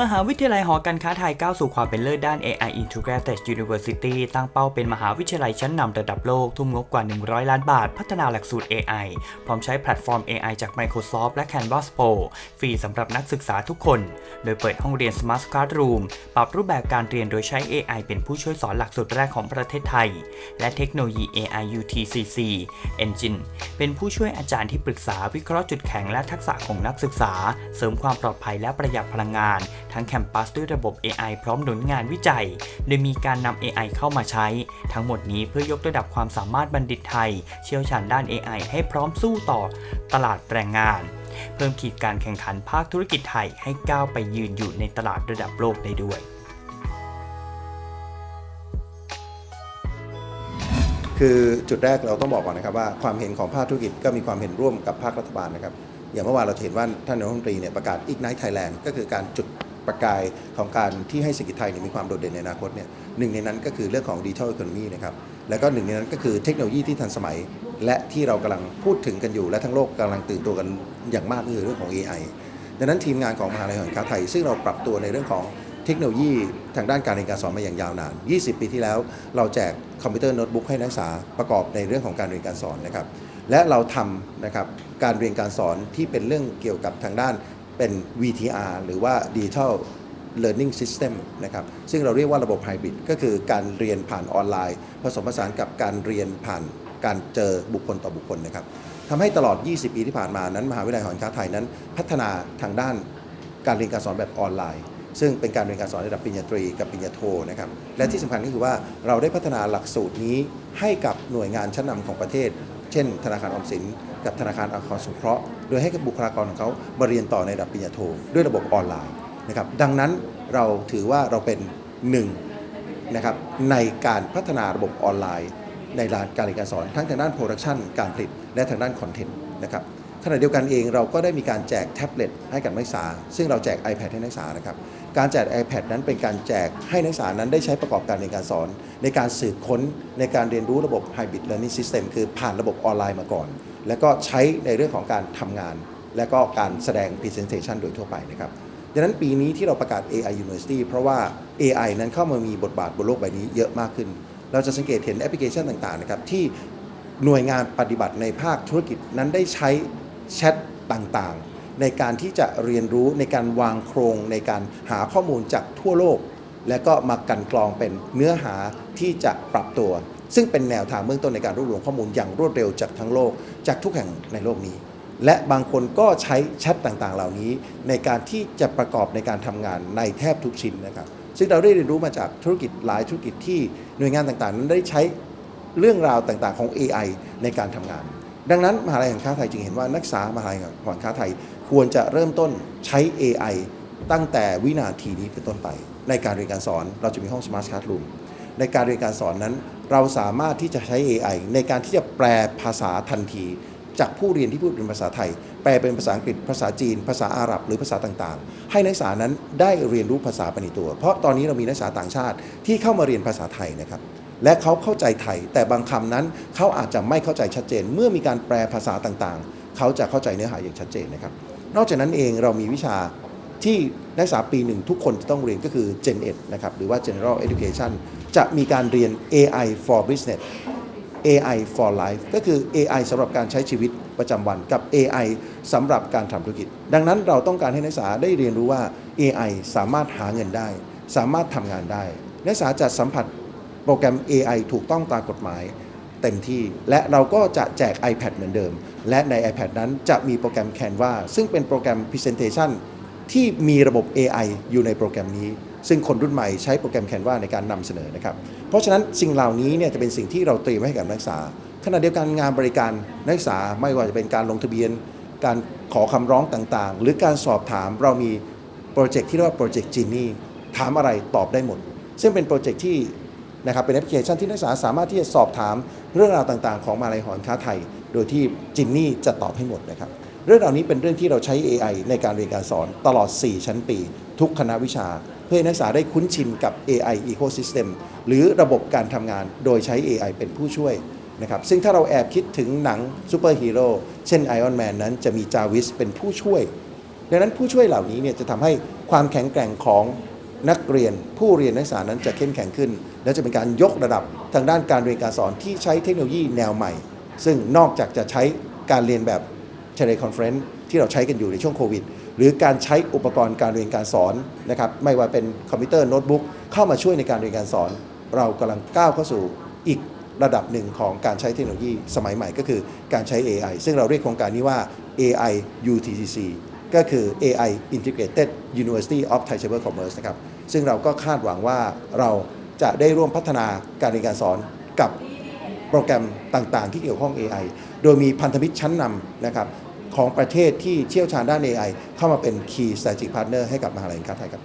มหาวิทยาลัยหอการค้าไทยก้าวสู่ความเป็นเลิศด้าน AI Integrated University ตั้งเป้าเป็นมหาวิทยาลัยชั้นนำระดับโลก ทุ่มงบกว่า 100 ล้านบาท พัฒนาหลักสูตร AI พร้อมใช้แพลตฟอร์ม AI จาก Microsoft และ Canvas Pro ฟรีสำหรับนักศึกษาทุกคน โดยเปิดห้องเรียน Smart Classroom ปรับรูปแบบการเรียนโดยใช้ AI เป็นผู้ช่วยสอนหลักสูตรแรกของประเทศไทย และเทคโนโลยี AI UTCC Engine เป็นผู้ช่วยอาจารย์ที่ปรึกษาวิเคราะห์จุดแข็งและทักษะของนักศึกษา เสริมความปลอดภัยและประหยัดพลังงาน ทั้งแคมปัสด้วยระบบ AI พร้อมหนุนงานวิจัย โดยมีการนำ AI เข้ามาใช้ ทั้งหมดนี้เพื่อยกระดับความสามารถบัณฑิตไทย เชี่ยวชาญด้าน AI ให้พร้อมสู้ต่อตลาดแรงงาน เพิ่มขีดการแข่งขันภาคธุรกิจไทยให้ก้าวไปยืนอยู่ในตลาดระดับโลกได้ด้วย คือจุดแรกเราต้องบอกก่อนนะครับว่าความเห็นของภาคธุรกิจก็มีความเห็นร่วมกับภาครัฐบาลนะครับอย่างเมื่อวานเราเห็นว่าท่านนายกรัฐมนตรีเนี่ยประกาศ Ignite Thailand ก็คือการจุด ประกายของการที่ให้เศรษฐกิจไทยมีความโดดเด่นในอนาคตเนี่ยหนึ่งในนั้นก็คือเรื่องของดิจิทัลอีโคโนมีนะครับแล้วก็หนึ่งในนั้นก็คือเทคโนโลยีที่ทันสมัย และที่เรากำลังพูดถึงกันอยู่ และทั้งโลกกำลังตื่นตัวกันอย่างมากก็คือเรื่องของ AI ดังนั้นทีมงานของมหาลัยหอการค้าไทย ซึ่งเราปรับตัวในเรื่องของเทคโนโลยีทางด้านการเรียนการสอนมาอย่างยาวนาน 20 ปีที่แล้ว เราแจกคอมพิวเตอร์โน้ตบุ๊กให้นักศึกษาประกอบในเรื่องของการเรียนการสอนนะครับ และเราทำนะครับการเรียนการสอนที่เป็นเรื่องเกี่ยวกับทางด้าน เป็น VTR หรือว่า Digital Learning System นะครับ ซึ่งเราเรียกว่าระบบไฮบริดก็คือการเรียนผ่านออนไลน์ ผสมผสานกับการเรียนผ่านการเจอบุคคลต่อบุคคลนะครับทำให้ตลอด 20 ปีที่ผ่านมานั้น มหาวิทยาลัยหอการค้าไทยนั้น พัฒนาทางด้านการเรียนการสอนแบบออนไลน์ ซึ่งเป็นการเรียนการสอนระดับปริญญาตรีกับปริญญาโทนะครับ และที่สำคัญก็คือว่าเราได้พัฒนาหลักสูตรนี้ให้กับหน่วยงานชั้นนำของประเทศ เช่น ธนาคารออมสิน กับธนาคารอาคารสงเคราะห์ โดยให้กับบุคลากรของเขามาเรียนต่อในระดับปริญญาโท ด้วยระบบออนไลน์นะครับดังนั้นเราถือว่าเราเป็นหนึ่งนะครับในการพัฒนาระบบออนไลน์ ในด้านการเรียนการสอนทั้งทางด้านโปรดักชันการผลิตและทางด้านคอนเทนต์นะครับ ขณะเดียวกันเองเราก็ได้มีการแจกแท็บเล็ตให้กับนักศึกษา ซึ่งเราแจก iPad ให้นักศึกษานะครับ การแจก iPad นั้นเป็นการแจกให้นักศึกษานั้นได้ใช้ประกอบการเรียนการสอน ในการสืบค้นในการเรียนรู้ระบบ Hybrid Learning System คือผ่านระบบออนไลน์มาก่อน แล้วก็ใช้ในเรื่องของการทำงาน และก็การแสดง Presentation โดยทั่วไปนะครับดังนั้นปีนี้ที่เราประกาศ AI University เพราะว่า AI นั้นเข้ามามีบทบาทบนโลกใบนี้เยอะมากขึ้น เราจะสังเกตเห็นแอปพลิเคชันต่างๆนะครับที่หน่วยงานปฏิบัติในภาคธุรกิจนั้นได้ใช้ แชทต่างๆ ในการที่จะเรียนรู้ในการวางโครงในการหาข้อมูลจากทั่วโลก และก็มากันกรองเป็นเนื้อหาที่จะปรับตัว ซึ่งเป็นแนวทางเบื้องต้นในการรวบรวมข้อมูลอย่างรวดเร็วจากทั้งโลกจากทุกแห่งในโลกนี้ และบางคนก็ใช้แชทต่างๆ เหล่านี้ ในการที่จะประกอบในการทำงานในแทบทุกชิ้นนะครับซึ่งเราได้เรียนรู้มาจากธุรกิจหลายธุรกิจที่หน่วยงานต่างๆ นั้นได้ใช้เรื่องราวต่างๆของ AI ในการทำงาน ดังนั้นมหาลัยแห่งค้าไทยจึงเห็นว่านักศึกษามหาลัยแห่งค้าไทย ควรจะเริ่มต้นใช้ AI ตั้งแต่วินาทีนี้เป็นต้นไป ในการเรียนการสอนเราจะมีห้อง Smart Classroom ในการเรียนการสอนนั้น เราสามารถที่จะใช้ AI ในการที่จะแปลภาษาทันที จากผู้เรียนที่พูดเป็นภาษาไทย แปลเป็นภาษาอังกฤษ ภาษาจีน ภาษาอาหรับ หรือภาษาต่างๆ ให้นักศึกษานั้นได้เรียนรู้ภาษาไปในตัว เพราะตอนนี้เรามีนักศึกษาต่างชาติที่เข้ามาเรียนภาษาไทยนะครับ และเขาเข้าใจไทย แต่บางคำนั้นเขาอาจจะไม่เข้าใจชัดเจน เมื่อมีการแปลภาษาต่างๆ เขาจะเข้าใจเนื้อหาอย่างชัดเจนนะครับ นอกจากนั้นเองเรามีวิชาที่นักศึกษาปีหนึ่งทุกคนจะต้องเรียนก็คือ Gen Ed นะครับหรือว่า General Education จะมีการเรียน AI for Business AI for Life ก็คือ AI สำหรับการใช้ชีวิตประจำวันกับ AI สำหรับการทำธุรกิจ ดังนั้นเราต้องการให้นักศึกษาได้เรียนรู้ว่า AI สามารถหาเงินได้ สามารถทำงานได้ นักศึกษาจะสัมผัส โปรแกรม AI ถูกต้องตามกฎหมายเต็มที่ และเราก็จะแจก iPad เหมือนเดิม และใน iPad นั้นจะมีโปรแกรม Canva ซึ่งเป็นโปรแกรม Presentation ที่มีระบบ AI อยู่ในโปรแกรมนี้ ซึ่งคนรุ่นใหม่ใช้โปรแกรม Canva ในการนำเสนอนะครับ เพราะฉะนั้นสิ่งเหล่านี้เนี่ยจะเป็นสิ่งที่เราเตรียมไว้ให้กับนักศึกษาขณะเดียวกันงานบริการนักศึกษาไม่ว่าจะเป็นการลงทะเบียน การขอคำร้องต่างๆ หรือการสอบถามเรามีโปรเจกต์ที่เรียกว่าโปรเจกต์จีนี่ถามอะไรตอบได้หมด ซึ่งเป็นโปรเจกต์ที่ นะครับเป็นแอปพลิเคชันที่นักศึกษาสามารถที่จะสอบถามเรื่องราวต่างๆ ของมาลัยหอการค้าไทย โดยที่จินนี่จะตอบให้หมดนะครับเรื่องเหล่านี้เป็นเรื่องที่เราใช้ AI ในการเรียนการสอนตลอด 4 ชั้นปี ทุกคณะวิชา เพื่อนักศึกษาได้คุ้นชินกับ AI ecosystem หรือระบบการทำงานโดยใช้ AI เป็นผู้ช่วยนะครับซึ่งถ้าเราแอบคิดถึงหนังซูเปอร์ฮีโร่เช่น Iron Man นั้นจะมีจาวิสเป็นผู้ช่วย ดังนั้นผู้ช่วยเหล่านี้เนี่ยจะทำให้ความแข็งแกร่งของ นักเรียนผู้เรียนนักศึกษานั้นจะเข้มแข็งขึ้น และจะเป็นการยกระดับทางด้านการเรียนการสอนที่ใช้เทคโนโลยีแนวใหม่ ซึ่งนอกจากจะใช้การเรียนแบบเทเลคอนเฟรนซ์ที่เราใช้กันอยู่ในช่วงโควิด หรือการใช้อุปกรณ์การเรียนการสอนนะครับไม่ว่าเป็นคอมพิวเตอร์โน้ตบุ๊กเข้ามาช่วยในการเรียนการสอน เรากำลังก้าวเข้าสู่อีกระดับหนึ่งของการใช้เทคโนโลยีสมัยใหม่ก็คือการใช้ AI ซึ่งเราเรียกโครงการนี้ว่า AI UTCC ก็คือ AI Integrated University of Thai Chamber Commerce นะครับ ซึ่งเราก็คาดหวังว่าเราจะได้ร่วมพัฒนาการเรียนการสอนกับโปรแกรมต่างๆ ที่เกี่ยวข้อง AI โดยมีพันธมิตรชั้นนำนะครับของประเทศที่เชี่ยวชาญด้าน AI เข้ามาเป็น Key Strategic Partner ให้กับมหาลัยการไทยครับ